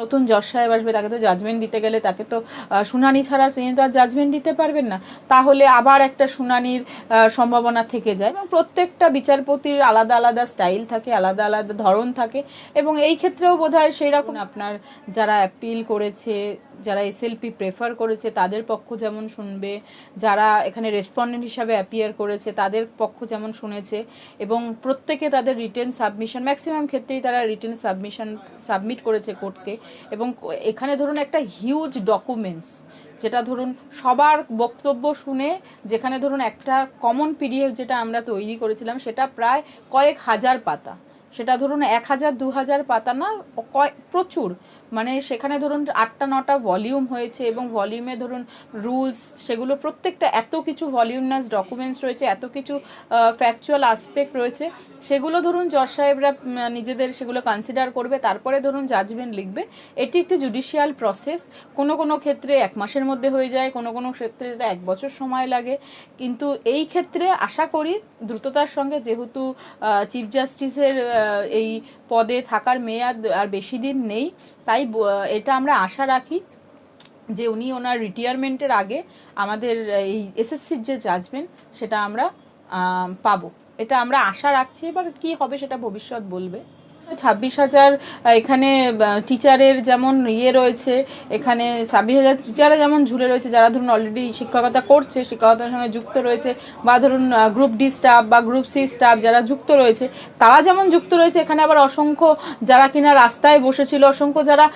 নতুন জজ সাহেব আসবে, তাকে তো জাজমেন্ট দিতে গেলে তাকে তো শুনানি ছাড়া তিনি তো আর জাজমেন্ট দিতে পারবেন না। তাহলে আবার একটা শুনানির সম্ভাবনা থেকে যায় এবং প্রত্যেকটা বিচারপতির আলাদা আলাদা স্টাইল থাকে, আলাদা আলাদা ধরন থাকে এবং এই ক্ষেত্রেও বোধ হয় সেই রকম আপনার যারা অ্যাপিল করেছে যারা এসএলপি প্রেফার করেছে, তাদের পক্ষ যেমন শুনবে, যারা এখানে রেসপন্ডেন্ট হিসাবে অ্যাপিয়ার করেছে, তাদের পক্ষ যেমন শুনেছে, এবং প্রত্যেকে তাদের রিটেন সাবমিশন ম্যাক্সিমাম ক্ষেত্রেই তারা রিটেন সাবমিশন সাবমিট করেছে কোর্টকে এবং এখানে ধরুন একটা হিউজ ডকুমেন্টস যেটা ধরুন সবার বক্তব্য শুনে, যেখানে ধরুন একটা কমন পিডিএফ যেটা আমরা তৈরি করেছিলাম, সেটা প্রায় কয়েক হাজার পাতা। সেটা ধরুন এক হাজার, দু হাজার পাতা না প্রচুর। মানে সেখানে ধরুন আটটা, নটা ভলিউম হয়েছে এবং ভলিউমে ধরুন রুলস সেগুলো প্রত্যেকটা এত কিছু ভলিউমনাস ডকুমেন্টস রয়েছে, এত কিছু ফ্যাকচুয়াল আসপেক্ট রয়েছে, সেগুলো ধরুন জজ সাহেবরা নিজেদের সেগুলো কনসিডার করবে, তারপরে ধরুন জাজমেন্ট লিখবে। এটি একটি জুডিশিয়াল প্রসেস কোনো কোনো ক্ষেত্রে এক মাসের মধ্যে হয়ে যায়, কোনো কোনো ক্ষেত্রে এটা এক বছর সময় লাগে। কিন্তু এই ক্ষেত্রে আশা করি দ্রুততার সঙ্গে যেহেতু চিফ জাস্টিসের এই পদে থাকার মেয়াদ আর বেশি দিন নেই, তাই ব- এটা আমরা আশা রাখি যে উনি ওনার রিটায়ারমেন্টের আগে আমাদের এই এসএসসির যে জাজমেন্ট সেটা আমরা পাবো। এটা আমরা আশা রাখছি, এবার কি হবে সেটা ভবিষ্যৎ বলবে। ছাব্বিশ হাজার এখানে টিচারের যেমন ইয়ে রয়েছে, এখানে ছাব্বিশ হাজার টিচাররা যেমন ঝুলে রয়েছে, যারা ধরুন অলরেডি শিক্ষকতা করছে, শিক্ষকতার সঙ্গে যুক্ত রয়েছে, বা ধরুন গ্রুপ ডি স্টাফ বা গ্রুপ সি স্টাফ যারা যুক্ত রয়েছে, তারা যেমন যুক্ত রয়েছে, এখানে আবার অসংখ্য যারা কিনা রাস্তায় বসেছিল, অসংখ্য যারা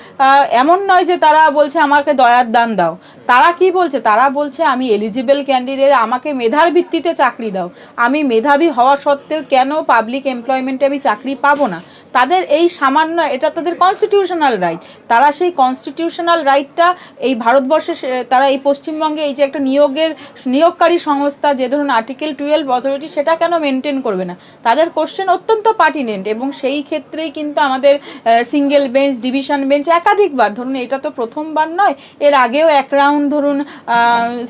এমন নয় যে তারা বলছে, আমাকে দয়ার দান দাও। তারা কি বলছে? তারা বলছে, আমি এলিজিবল ক্যান্ডিডেট আমাকে মেধার ভিত্তিতে চাকরি দাও। আমি মেধাবী হওয়া সত্ত্বেও কেন পাবলিক এমপ্লয়মেন্টে আমি চাকরি পাবো না? তাদের এই সামান্য, এটা তাদের কনস্টিটিউশনাল রাইট তারা সেই কনস্টিটিউশনাল রাইটটা এই ভারতবর্ষে তারা এই পশ্চিমবঙ্গে এই যে একটা নিয়োগের, নিয়োগকারী সংস্থা, যে ধরুন আর্টিকেল টুয়েলভ অথরিটি সেটা কেন মেনটেন করবে না? তাদের কোশ্চেন অত্যন্ত পার্টিনেন্ট এবং সেই ক্ষেত্রেই কিন্তু আমাদের সিঙ্গেল বেঞ্চ ডিভিশন বেঞ্চ একাধিকবার, ধরুন এটা তো প্রথমবার নয়, এর আগেও এক রাউন্ড ধরুন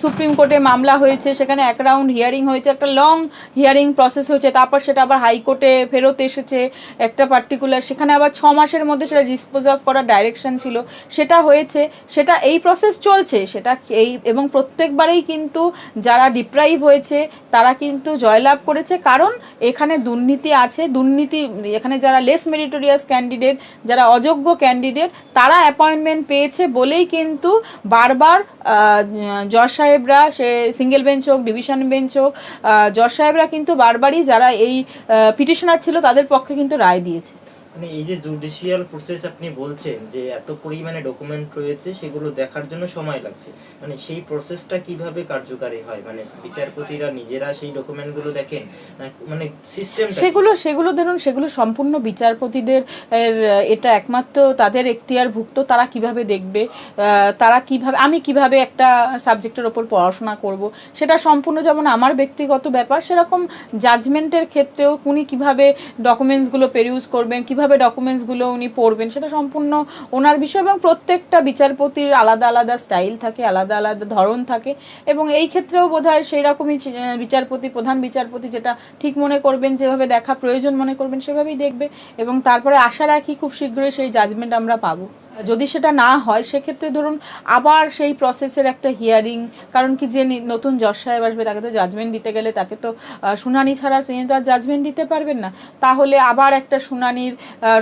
সুপ্রিম কোর্টে মামলা হয়েছে, সেখানে এক রাউন্ড হিয়ারিং হয়েছে, একটা লং হিয়ারিং প্রসেস হয়েছে, তারপর সেটা আবার হাইকোর্টে ফেরত এসেছে, একটা পার্টিকুলার সেখানে আবার ছ মাসের মধ্যে সেটা ডিসপোজ অফ করার ডাইরেকশন ছিল। সেটা হয়েছে, সেটা এই প্রসেস চলছে, সেটা এই, এবং প্রত্যেকবারেই কিন্তু যারা ডিপ্রাইভ হয়েছে, তারা কিন্তু জয়লাভ করেছে। কারণ এখানে দুর্নীতি আছে, দুর্নীতি, এখানে যারা লেস মেরিটোরিয়াস ক্যান্ডিডেট যারা অযোগ্য ক্যান্ডিডেট তারা অ্যাপয়েন্টমেন্ট পেয়েছে বলেই কিন্তু বারবার জজ সাহেবরা, সে সিঙ্গেল বেঞ্চ হোক ডিভিশন বেঞ্চ হোক জজ সাহেবরা কিন্তু বারবারই যারা এই পিটিশনার ছিল, তাদের পক্ষে কিন্তু রায় দিয়েছে। মানে এই যে জুডিশিয়াল প্রসেস আপনি বলছেন যে এত পরিমাণে ডকুমেন্ট রয়েছে, সেগুলো দেখার জন্য সময় লাগছে। মানে সেই প্রসেসটা কীভাবে কার্যকারী হয়? মানে বিচারপতিরা নিজেরা সেই ডকুমেন্টগুলো দেখেন? মানে সিস্টেম সেগুলো সেগুলো ধরুন, সেগুলো সম্পূর্ণ বিচারপতিদের এটা একমাত্র তাদের এখতিয়ারভুক্ত, তারা কীভাবে দেখবে? তারা কীভাবে, আমি কীভাবে একটা সাবজেক্টের ওপর পড়াশোনা করব? সেটা সম্পূর্ণ যেমন আমার ব্যক্তিগত ব্যাপার, সেরকম জাজমেন্টের ক্ষেত্রেও উনি কীভাবে ডকুমেন্টসগুলো পেরিউজ করবেন, কীভাবে ডকুমেন্টসগুলো উনি পড়বেন সেটা সম্পূর্ণ ওনার বিষয় এবং প্রত্যেকটা বিচারপতির আলাদা আলাদা স্টাইল থাকে, আলাদা আলাদা ধরন থাকে এবং এই ক্ষেত্রেও বোধ হয় সেই রকমই বিচারপতি, প্রধান বিচারপতি যেটা ঠিক মনে করবেন, যেভাবে দেখা প্রয়োজন মনে করবেন সেভাবেই দেখবে এবং তারপরে আশা রাখি খুব শীঘ্রই সেই জাজমেন্ট আমরা পাবো। যদি সেটা না হয় সেক্ষেত্রে ধরুন আবার সেই প্রসেসের একটা হিয়ারিং কারণ কি যে নতুন জজ সাহেব আসবে তাকে তো জাজমেন্ট দিতে গেলে তাকে তো শুনানি ছাড়া তিনি তো আর জাজমেন্ট দিতে পারবেন না। তাহলে আবার একটা শুনানির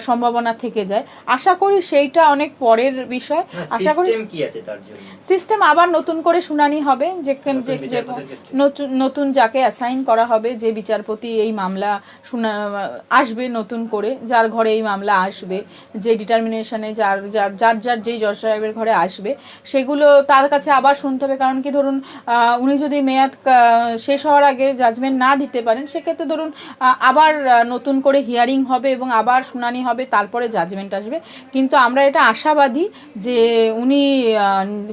সম্ভাবনা থেকে যায়। আশা করি সেইটা অনেক পরের বিষয়। আশা করি সিস্টেম আবার নতুন করে শুনানি হবে যে নতুন যাকে অ্যাসাইন করা হবে যে বিচারপতি এই মামলা শুনা আসবে নতুন করে যার ঘরে এই মামলা আসবে যে ডিটারমিনেশনে যার যার যার যার যেই জজ সাহেবের ঘরে আসবে, সেগুলো তার কাছে আবার শুনতে হবে। কারণ কি ধরুন উনি যদি মেয়াদ শেষ হওয়ার আগে জাজমেন্ট না দিতে পারেন, সেক্ষেত্রে ধরুন আবার নতুন করে হিয়ারিং হবে এবং আবার শুনানি হবে, তারপরে জাজমেন্ট আসবে। কিন্তু আমরা এটা আশাবাদী যে উনি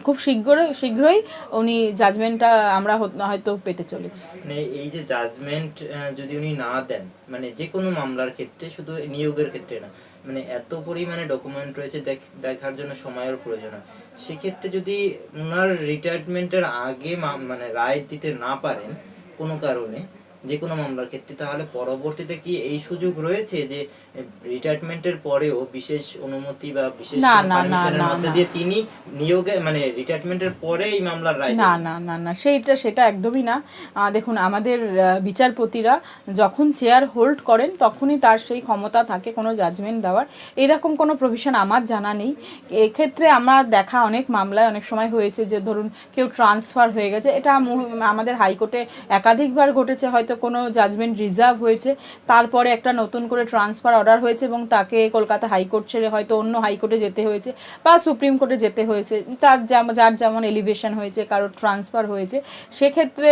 খুব শীঘ্রই শীঘ্রই উনি জাজমেন্টটা আমরা হয়তো পেতে চলেছি। মানে এই যে জাজমেন্ট যদি উনি না দেন মানে যে কোনো মামলার ক্ষেত্রে, শুধু নিয়োগের ক্ষেত্রে না মানে এত পরিমাণে ডকুমেন্ট রয়েছে দেখ- দেখার জন্য সময়ের প্রয়োজন হয়। সেক্ষেত্রে যদি ওনার রিটায়ারমেন্টের আগে মানে রায় দিতে না পারেন কোনো কারণে যে কোনো মামলার ক্ষেত্রে তাহলে পরবর্তীতে কি এই সুযোগ রয়েছে যে রিটায়ারমেন্টের পরেও বিশেষ অনুমতি বা বিশেষ না, না, না, না, মধ্যে দিয়ে তিনি নিয়োগে মানে রিটায়ারমেন্টের পরে এই মামলার রায় না না না না সেইটা সেটা একদমই না। দেখুন আমাদের বিচারপতিরা যখন চেয়ার হোল্ড করেন তখনই তার সেই ক্ষমতা থাকে কোনো জাজমেন্ট দেওয়ার। এরকম কোনো প্রভিশন আমার জানা নেই। এক্ষেত্রে আমার দেখা অনেক মামলায় অনেক সময় হয়েছে যে ধরুন কেউ ট্রান্সফার হয়ে গেছে। এটা আমাদের হাইকোর্টে একাধিকবার ঘটেছে হয়তো কোনো জাজমেন্ট রিজার্ভ হয়েছে। তারপরে একটা নতুন করে ট্রান্সফার অর্ডার হয়েছে এবং তাকে কলকাতা হাইকোর্ট ছেড়ে হয়তো অন্য হাইকোর্টে যেতে হয়েছে বা সুপ্রিম কোর্টে যেতে হয়েছে। তার যেমন, যার যেমন এলিভেশন হয়েছে, কারোর ট্রান্সফার হয়েছে। সেক্ষেত্রে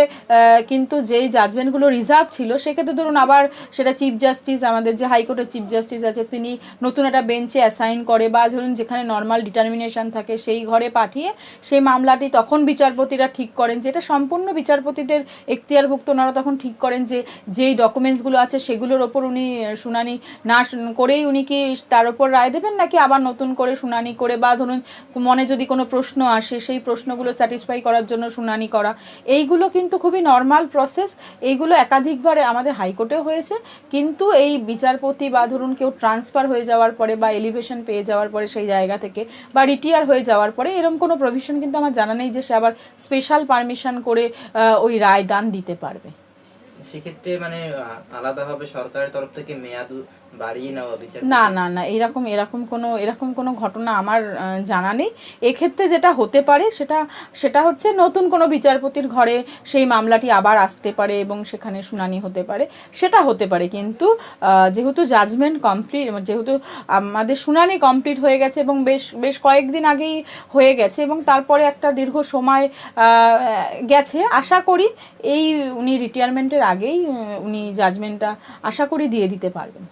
কিন্তু যেই জাজমেন্টগুলো রিজার্ভ ছিল, সেক্ষেত্রে ধরুন আবার সেটা চিফ জাস্টিস আমাদের যে হাইকোর্টের চিফ জাস্টিস আছে, তিনি নতুন একটা বেঞ্চে অ্যাসাইন করে বা ধরুন যেখানে নর্মাল ডিটারমিনেশন থাকে, সেই ঘরে পাঠিয়ে সেই মামলাটি তখন বিচারপতিরা ঠিক করেন, যেটা সম্পূর্ণ বিচারপতিদের এখতিয়ারভুক্ত, ওনারা তখন ঠিক করেন যে, যেই ডকুমেন্টসগুলো আছে সেগুলোর ওপর উনি শুনানি না করেই উনি কি তার ওপর রায় দেবেন নাকি আবার নতুন করে শুনানি করে বা ধরুন মনে যদি কোনো প্রশ্ন আসে সেই প্রশ্নগুলো স্যাটিসফাই করার জন্য শুনানি করা? এইগুলো কিন্তু খুবই নর্মাল প্রসেস এইগুলো একাধিকবার আমাদের হাইকোর্টেও হয়েছে। কিন্তু এই বিচারপতি বা ধরুন কেউ ট্রান্সফার হয়ে যাওয়ার পরে বা এলিভেশন পেয়ে যাওয়ার পরে সেই জায়গা থেকে বা রিটায়ার হয়ে যাওয়ার পরে এরকম কোনো প্রভিশন কিন্তু আমার জানা নেই যে সে আবার স্পেশাল পারমিশন করে ওই রায় দান দিতে পারবে। সেক্ষেত্রে মানে আলাদা আলাদাভাবে সরকারের তরফ থেকে মেয়াদ না না না এরকম এরকম কোনো এরকম কোনো ঘটনা আমার জানা নেই। এক্ষেত্রে যেটা হতে পারে সেটা সেটা হচ্ছে নতুন কোনো বিচারপতির ঘরে সেই মামলাটি আবার আসতে পারে এবং সেখানে শুনানি হতে পারে। সেটা হতে পারে কিন্তু যেহেতু জাজমেন্ট কমপ্লিট যেহেতু আমাদের শুনানি কমপ্লিট হয়ে গেছে এবং বেশ বেশ কয়েকদিন আগেই হয়ে গেছে এবং তারপরে একটা দীর্ঘ সময় গেছে। আশা করি এই উনি রিটায়ারমেন্টের আগেই উনি জাজমেন্টটা আশা করি দিয়ে দিতে পারবেন।